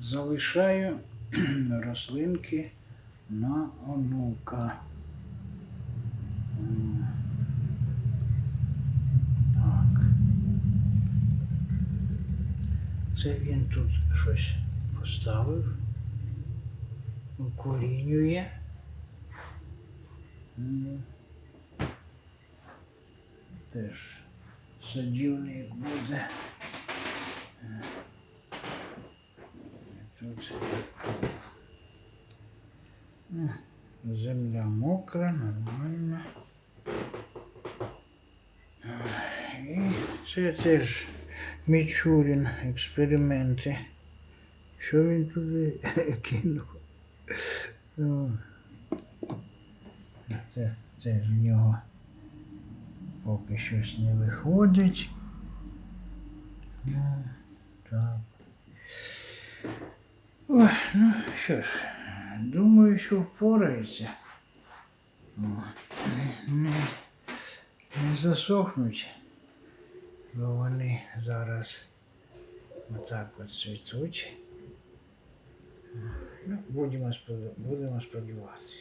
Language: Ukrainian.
залишаю рослинки на онука. Так. Це він тут щось поставив. Укорінює. Теж садівник буде. Земля мокра, нормально. Е, І це теж Мічурін експерименти. Що він туди кинув? Ну, Це, це в нього поки щось не виходить. Ну, так. Ой, ну що ж, думаю, що впорається. Не, не, засохнуть, бо вони зараз отак от цвітуть. Ну, будемо сподіватися.